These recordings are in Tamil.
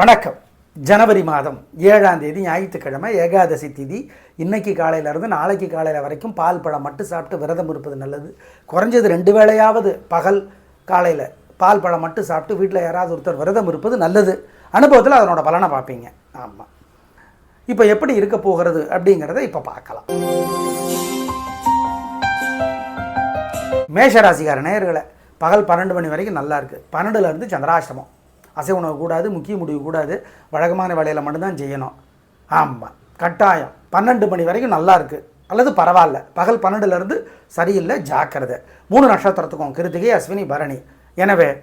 வணக்கம். ஜனவரி மாதம் ஏழாம் தேதி ஞாயிற்றுக்கிழமை ஏகாதசி திதி. இன்னைக்கு காலையிலேருந்து நாளைக்கு காலையில் வரைக்கும் பால் பழம் மட்டும் சாப்பிட்டு விரதம் இருப்பது நல்லது. குறைஞ்சது ரெண்டு வேளையாவது பகல் காலையில் பால் பழம் மட்டும் சாப்பிட்டு வீட்டில் யாராவது ஒருத்தர் விரதம் இருப்பது நல்லது. அனுபவத்தில் அதனோட பலனை பார்ப்பீங்க. ஆமாம் இப்போ எப்படி இருக்க போகிறது அப்படிங்கிறத இப்போ பார்க்கலாம். மேஷராசிக்கார நேயர்களை பகல் பன்னெண்டு மணி வரைக்கும் நல்லா இருக்குது பன்னெண்டுலேருந்து சந்திராஷ்டமம். அசை உணவு கூடாது முக்கிய முடிவு கூடாது. வழக்கமான வேலையில் மட்டும்தான் செய்யணும். ஆமாம் கட்டாயம். பன்னெண்டு மணி வரைக்கும் நல்லா இருக்குது அல்லது பரவாயில்ல. பகல் பன்னெண்டுலேருந்து சரியில்லை ஜாக்கிரதை. மூணு நட்சத்திரத்துக்கும் கிருத்திகை அஸ்வினி பரணி. எனவே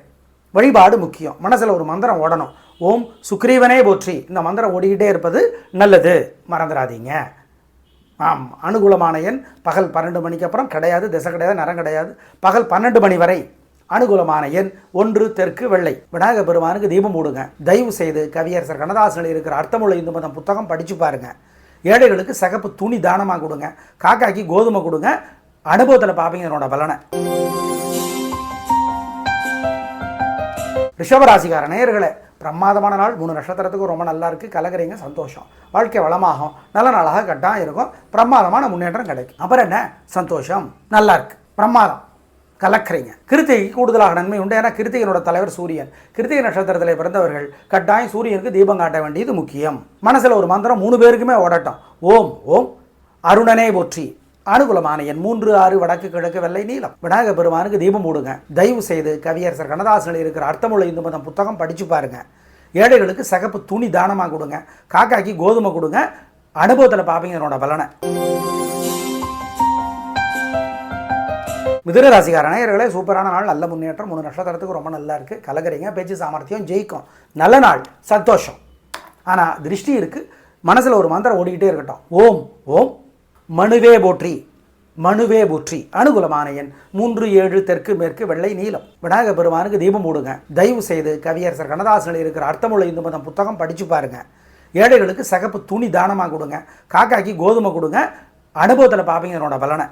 வழிபாடு முக்கியம். மனசில் ஒரு மந்திரம் ஓடணும். ஓம் சுக்ரீவனே போற்றி. இந்த மந்திரம் ஓடிக்கிட்டே இருப்பது நல்லது. மறந்துடாதீங்க. ஆம். அனுகூலமான எண் பகல் பன்னெண்டு மணிக்கு அப்புறம் கிடையாது. திசை கிடையாது நரம் கிடையாது. பகல் பன்னெண்டு மணி வரை அனுகூலமான எண் ஒன்று தெற்கு வெள்ளை. விநாயக பெருமானுக்கு தீபம் போடுங்க. தயவு செய்து கவியரசர் கண்ணதாசனில் இருக்கிற அர்த்தமுள்ள இந்து மதம் புத்தகம் படித்து பாருங்க. ஏழைகளுக்கு சகப்பு துணி தானமாக கொடுங்க. காக்காக்கி கோதுமை கொடுங்க. அனுபவத்தில் பார்ப்பீங்க என்னோட பலனை. ரிஷபராசிக்கார நேயர்களை பிரமாதமான நாள். மூணு நட்சத்திரத்துக்கும் ரொம்ப நல்லா இருக்குது கலகிறீங்க சந்தோஷம். வாழ்க்கை வளமாகும். நல்ல நாளாக கட்டாயம் இருக்கும். பிரமாதமான முன்னேற்றம் கிடைக்கும். அப்புறம் என்ன? சந்தோஷம். நல்லா இருக்குது பிரமாதம். கலக்கிறீங்க. கிருத்திகைக்கு கூடுதலாக நன்மை உண்டு. ஏன்னா கிருத்திகனோட தலைவர் சூரியன். கிருத்திகை நட்சத்திரத்தில் பிறந்தவர்கள் கட்டாயம் சூரியனுக்கு தீபம் காட்ட வேண்டியது முக்கியம். மனசில் ஒரு மந்திரம் மூணு பேருக்குமே ஓடட்டும். ஓம் ஓம் அருணனே போற்றி. அனுகூலமான என் மூன்று ஆறு வடக்கு கிழக்கு வெள்ளை நீளம் விநாயக பெருமானுக்கு தீபம் போடுங்க. தயவு செய்து கவியரசர் கண்ணதாசனில் இருக்கிற அர்த்தமுள்ள இந்து மதம் புத்தகம் படித்து பாருங்க. ஏழைகளுக்கு சகப்பு துணி தானமாக கொடுங்க. காக்காக்கி கோதுமை கொடுங்க. அனுபவத்தில் பார்ப்பீங்க என்னோட பலனை. மிதுன ராசிக்கார நேயர்களே சூப்பரான நாள் நல்ல முன்னேற்றம் மூணு நட்சத்திரத்துக்கு ரொம்ப நல்லா இருக்குது கலகரிங்க பேச்சு சாமர்த்தியம் ஜெயிக்கும். நல்ல நாள் சந்தோஷம். ஆனால் திருஷ்டி இருக்குது மனசில் ஒரு மந்திரம் ஓடிக்கிட்டே இருக்கட்டும். ஓம் ஓம் மனுவே போற்றி மனுவே போற்றி. அனுகூலமான எண் மூன்று ஏழு தெற்கு மேற்கு வெள்ளை நீலம். விநாயக பெருமானுக்கு தீபம் போடுங்க. தயவு செய்து கவியரசர் கண்ணதாசனில் இருக்கிற அர்த்தமுள்ள இந்து மதம் புத்தகம் படித்து பாருங்க. ஏழைகளுக்கு சகப்பு துணி தானமாக கொடுங்க. காக்காக்கி கோதுமை கொடுங்க. அனுபவத்தில் பார்ப்பீங்க என்னோட பலனை.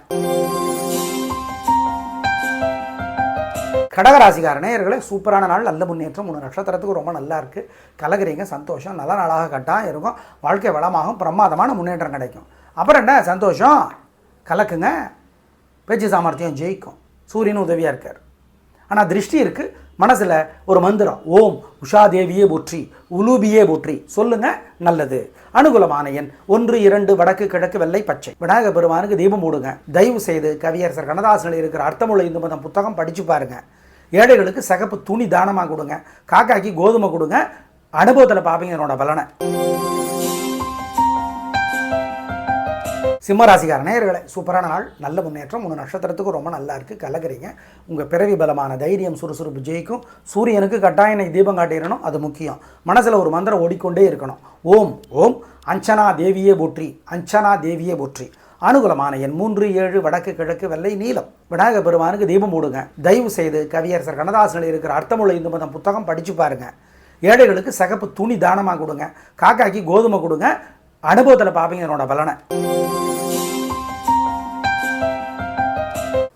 கடகராசிகார நேயர்களே சூப்பரான நாள் நல்ல முன்னேற்றம் மூணு நட்சத்திரத்துக்கு ரொம்ப நல்லா இருக்குது கலகிறீங்க சந்தோஷம் நல்ல நாளாக கட்டாக இருக்கும். வாழ்க்கை வளமாகும் பிரமாதமான முன்னேற்றம் கிடைக்கும். அப்புறம் என்ன? சந்தோஷம். கலக்குங்க. பேச்சு சாமர்த்தியம் ஜெயிக்கும். சூரியன் உதவியாக இருக்கார். ஆனால் திருஷ்டி இருக்குது மனசில் ஒரு மந்திரம். ஓம் உஷாதேவியே போற்றி உலூபியே போற்றி. சொல்லுங்க நல்லது. அனுகூலமான எண் ஒன்று இரண்டு வடக்கு கிழக்கு வெள்ளை பச்சை. விநாயக பெருமானுக்கு தீபம் போடுங்க. தயவு செய்து கவியரசர் கண்ணதாசனில் இருக்கிற அர்த்தமுள்ள இந்து மதம் புத்தகம் படித்து பாருங்கள் ஏழைகளுக்கு சகப்பு துணி தானமாக கொடுங்க. காக்காக்கி கோதுமை கொடுங்க. அனுபவத்தில் பார்ப்பீங்க என்னோட பலனை. சிம்மராசிக்கார நேயர்களை சூப்பரான நாள். நல்ல முன்னேற்றம். உங்கள் நட்சத்திரத்துக்கு ரொம்ப நல்லா இருக்குது கலக்கிறீங்க. உங்கள் பிறவி பலமான தைரியம் சுறுசுறுப்பு ஜெயிக்கும். சூரியனுக்கு கட்டாயம் இன்னைக்கு தீபம் காட்டிடணும். அது முக்கியம். மனசில் ஒரு மந்திரம் ஓடிக்கொண்டே இருக்கணும். ஓம் ஓம். அஞ்சனா தேவியே போற்றி. அஞ்சனா தேவியே போற்றி. அனுகூலமான எண் மூன்று ஏழு வடக்கு கிழக்கு வெள்ளை நீலம். விநாயக பெருமானுக்கு தீபம் போடுங்க. தயவு செய்து கவியரசர் கண்ணதாசனில் இருக்கிற அர்த்தமுள்ள இந்து மதம் புத்தகம் படித்து பாருங்க. ஏழைகளுக்கு சகப்பு துணி தானமாக கொடுங்க. காக்காக்கி கோதுமை கொடுங்க. அனுபவத்தில் பார்ப்பீங்க என்னோட பலனை.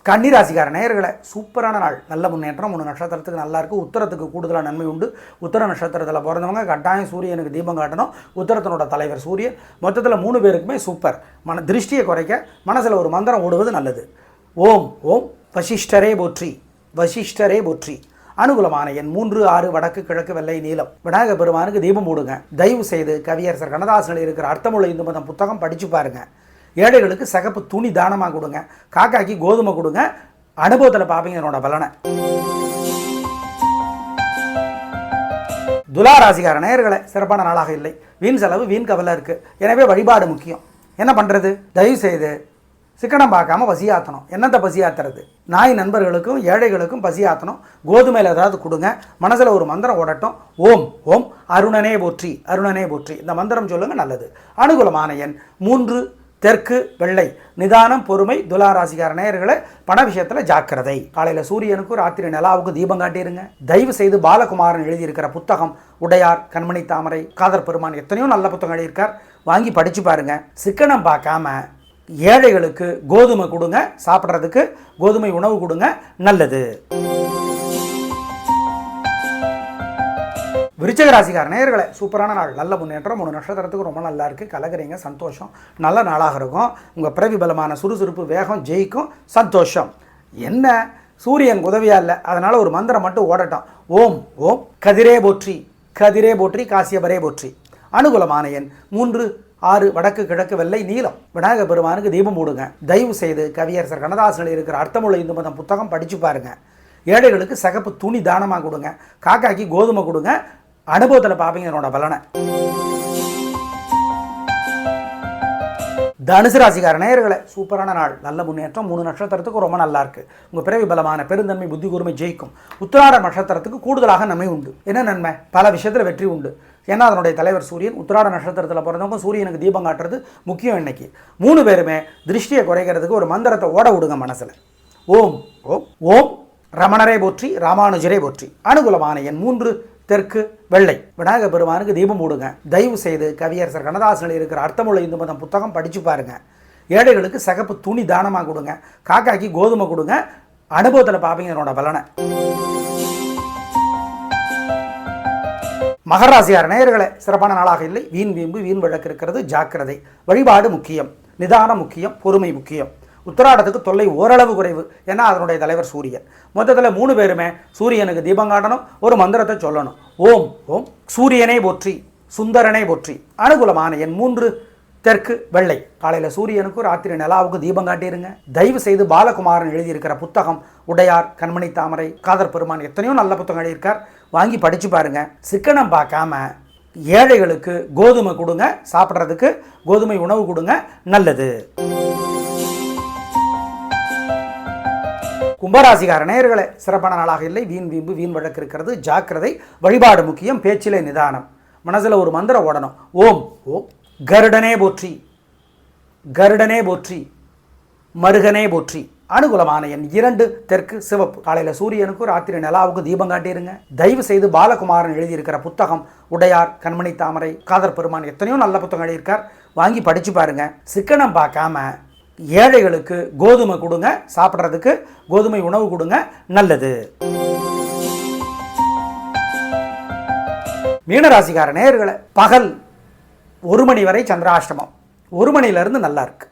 கன்னிராசிக்கார நேயர்களை சூப்பரான நாள். நல்ல முன்னேற்றம் மூணு நட்சத்திரத்துக்கு நல்லா இருக்குது உத்தரத்துக்கு கூடுதலாக நன்மை உண்டு. உத்தர நட்சத்திரத்தில் பிறந்தவங்க கட்டாயம் சூரியனுக்கு தீபம் காட்டணும். உத்தரத்தினோட தலைவர் சூரியன். மொத்தத்தில் மூணு பேருக்குமே சூப்பர். மன திருஷ்டியை குறைக்க மனசில் ஒரு மந்திரம் ஓடுவது நல்லது. ஓம் ஓம் வசிஷ்டரே போற்றி. வசிஷ்டரே போற்றி. அனுகூலமான எண் மூன்று ஆறு வடக்கு கிழக்கு வெள்ளை நீளம் விநாயக பெருமானுக்கு தீபம் போடுங்க. தயவு செய்து கவியரசர் கண்ணதாசனில் இருக்கிற அர்த்தமுள்ள இந்து மதம் புத்தகம் படித்து பாருங்கள் ஏழைகளுக்கு சகப்பு துணி தானமாக கொடுங்க. காக்காக்கி கோதுமை கொடுங்க. அனுபவத்தில் பார்ப்பீங்க என்னோட பலனை. துலா ராசிக்கார சிறப்பான நாளாக இல்லை. வீண் செலவு வீண் கவலை இருக்குது எனவே வழிபாடு முக்கியம். என்ன பண்ணுறது தயவு செய்து சிக்கனம் பார்க்காம பசியாற்றணும் என்னத்தை பசியாத்துறது? நாய் நண்பர்களுக்கும் ஏழைகளுக்கும் பசியாற்றணும் கோதுமையில் ஏதாவது கொடுங்க. மனசில் ஒரு மந்திரம் ஓடட்டும். ஓம் ஓம் அருணனே போற்றி அருணனே போற்றி. இந்த மந்திரம் சொல்லுங்கள் நல்லது. அனுகூலமான எண் மூன்று தெற்கு வெள்ளை நிதானம் பொறுமை துலாராசிக்கார நேயர்களை பண விஷயத்தில் ஜாக்கிரதை. காலையில் சூரியனுக்கும் ராத்திரி நிலாவுக்கும் தீபம் காட்டிருங்க. தயவு செய்து பாலகுமாரன் எழுதியிருக்கிற புத்தகம் உடையார் கண்மணி தாமரை காதர் பெருமான் எத்தனையோ நல்ல புத்தகம் எழுதியிருக்கார். வாங்கி படித்து பாருங்க. சிக்கனம் பார்க்காம ஏழைகளுக்கு கோதுமை கொடுங்க சாப்பிட்றதுக்கு கோதுமை உணவு கொடுங்க நல்லது. விருச்சக ராசிக்கார சூப்பரான நாள். நல்ல முன்னேற்றம் மூணு நட்சத்திரத்துக்கு ரொம்ப நல்லா இருக்குது கலகிறீங்க சந்தோஷம். நல்ல நாளாக இருக்கும். உங்கள் பிறவி பலமான சுறுசுறுப்பு வேகம் ஜெயிக்கும் சந்தோஷம். என்ன? சூரியன் உதவியா இல்லை. அதனால் ஒரு மந்திரம் மட்டும் ஓடட்டும். ஓம் ஓம். கதிரே போற்றி. கதிரே போற்றி காசியபரே போற்றி. அனுகூலமான எண் மூன்று ஆறு வடக்கு கிழக்கு வெள்ளை நீலம். விநாயக பெருமானுக்கு தீபம் போடுங்க. தயவு செய்து கவியரசர் கண்ணதாசனில் இருக்கிற அர்த்தமுள்ள இந்து மதம் புத்தகம் படித்து பாருங்கள் ஏழைகளுக்கு சகப்பு துணி தானமாக கொடுங்க. காக்காக்கி கோதுமை கொடுங்க. அனுபவத்தில் பார்ப்பீங்க என்னோட பலனை. தனுசு ராசிக்கார நேயர்களை சூப்பரான நாள். நல்ல முன்னேற்றம் மூணு நட்சத்திரத்துக்கு ரொம்ப நல்லா இருக்கு. உங்க பிறவி பலமான பெருந்தன்மை புத்தி கூர்மை ஜெயிக்கும். உத்திராட நட்சத்திரத்துக்கு கூடுதலாக நன்மை உண்டு. என்ன நன்மை? பல விஷயத்தில் வெற்றி உண்டு. ஏன்னா அதனுடைய தலைவர் சூரியன் உத்திராட நட்சத்திரத்தில் பிறந்தவங்க சூரியனுக்கு தீபம் காட்டுறது முக்கியம் இன்னைக்கு. மூணு பேருமே திருஷ்டியை குறைக்கிறதுக்கு ஒரு மந்திரத்தை ஓட விடுங்க மனசில். ஓம் ஓம் ஓம் ரமணரை போற்றி ராமானுஜரை போற்றி. அனுகூலமான என் மூன்று தெற்கு வெள்ளை. விநாயகர் பெருமானுக்கு தீபம் போடுங்க. தயவு செய்து கவியரசர் கண்ணதாசனில் இருக்கிற அர்த்தமுள்ள இந்து மதம் புத்தகம் படித்து பாருங்க. ஏழைகளுக்கு சகப்பு துணி தானமாக கொடுங்க. காக்காக்கி கோதுமை கொடுங்க. அனுபவத்தில் பார்ப்பீங்க என்னோட பலனை. மகராசியார் நேயர்களே சிறப்பான நாளாக இல்லை. வீண் வீம்பு வீண் வழக்கு இருக்கிறது ஜாக்கிரதை. வழிபாடு முக்கியம். நிதானம் முக்கியம். பொறுமை முக்கியம். உத்தராடத்துக்கு தொல்லை ஓரளவு குறைவு ஏன்னா அதனுடைய தலைவர் சூரியன். மொத்தத்தில் மூணு பேருமே சூரியனுக்கு தீபம் காட்டணும் ஒரு மந்திரத்தை சொல்லணும். ஓம் ஓம். சூரியனை போற்றி சுந்தரனை போற்றி. அனுகூலமான என் மூன்று தெற்கு வெள்ளை. காலையில் சூரியனுக்கும் ராத்திரி நிலாவுக்கும் தீபம் காட்டியிருங்க தயவு செய்து பாலகுமாரன் எழுதியிருக்கிற புத்தகம் உடையார் கண்மணி தாமரை காதர் பெருமான் எத்தனையோ நல்ல புத்தகம் எழுதியிருக்கார். வாங்கி படித்து பாருங்க. சிக்கனம் பார்க்காம ஏழைகளுக்கு கோதுமை கொடுங்க சாப்பிட்றதுக்கு கோதுமை உணவு கொடுங்க நல்லது. கும்பராசிகார நேயர்களே சிறப்பான நாளாக இல்லை. வீண் வீம்பு வீண் வழக்கு இருக்கிறது. ஜாக்கிரதை வழிபாடு முக்கியம் பேச்சிலே நிதானம். மனசில் ஒரு மந்திரம் ஓடணும். ஓம் ஓம் கருடனே போற்றி. கருடனே போற்றி. மருகனே போற்றி. அனுகூலமான என் இரண்டு தெற்கு சிவப்பு. காலையில் சூரியனுக்கும் ராத்திரி நிலாவுக்கும் தீபம் காட்டியிருங்க. தயவு செய்து பாலகுமாரன் எழுதியிருக்கிற புத்தகம் உடையார் கண்மணி தாமரை காதர் பெருமான் எத்தனையோ நல்ல புத்தகம் எழுதியிருக்கார். வாங்கி படித்து பாருங்க. சிக்கனம் பார்க்காம ஏழைகளுக்கு கோதுமை கொடுங்க சாப்பிட்றதுக்கு கோதுமை உணவு கொடுங்க நல்லது. மீனராசிக்கார நேர்களை பகல் ஒரு மணி வரை சந்திராஷ்டமம். ஒரு மணிலேருந்து நல்லா இருக்கு.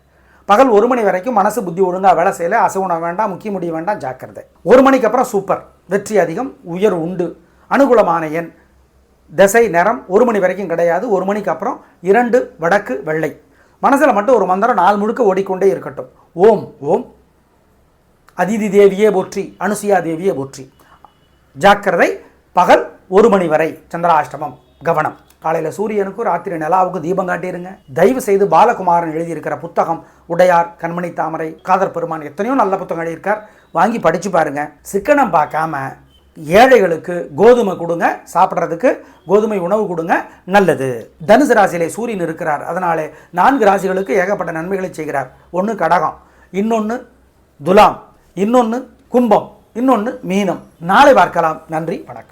பகல் ஒரு மணி வரைக்கும் மனசு புத்தி ஒழுங்காக வேலை செய்யலை அசகுணம் வேண்டாம் முக்கிய முடிய வேண்டாம் ஜாக்கிரதை. ஒரு மணிக்கு அப்புறம் சூப்பர். வெற்றி அதிகம் உயர் உண்டு. அனுகூலமான எண். திசை நேரம் ஒரு மணி வரைக்கும் கிடையாது. ஒரு மணிக்கு அப்புறம் இரண்டு வடக்கு வெள்ளை. மனசில் மட்டும் ஒரு மந்திரம் நாள் முழுக்க ஓடிக்கொண்டே இருக்கட்டும். ஓம் ஓம். அதிதி தேவியே போற்றி அனுசுயா தேவியே போற்றி. ஜாக்கிரதை பகல் ஒரு மணி வரை சந்திராஷ்டமம் கவனம். காலையில் சூரியனுக்கும் ராத்திரி நிலாவுக்கும் தீபம் காட்டியிருங்க தயவு செய்து பாலகுமாரன் எழுதியிருக்கிற புத்தகம் உடையார் கண்மணி தாமரை காதர் பெருமான் எத்தனையோ நல்ல புத்தகம் எழுதியிருக்கார். வாங்கி படித்து பாருங்கள் சிக்கனம் பார்க்காம ஏழைகளுக்கு கோதுமை கொடுங்க சாப்பிட்றதுக்கு கோதுமை உணவு கொடுங்க நல்லது. தனுசு ராசியிலே சூரியன் இருக்கிறார். அதனாலே நான்கு ராசிகளுக்கு ஏகப்பட்ட நன்மைகளை செய்கிறார். ஒன்று கடகம் இன்னொன்று துலாம் இன்னொன்று கும்பம் இன்னொன்று மீனம். நாளை பார்க்கலாம். நன்றி வணக்கம்.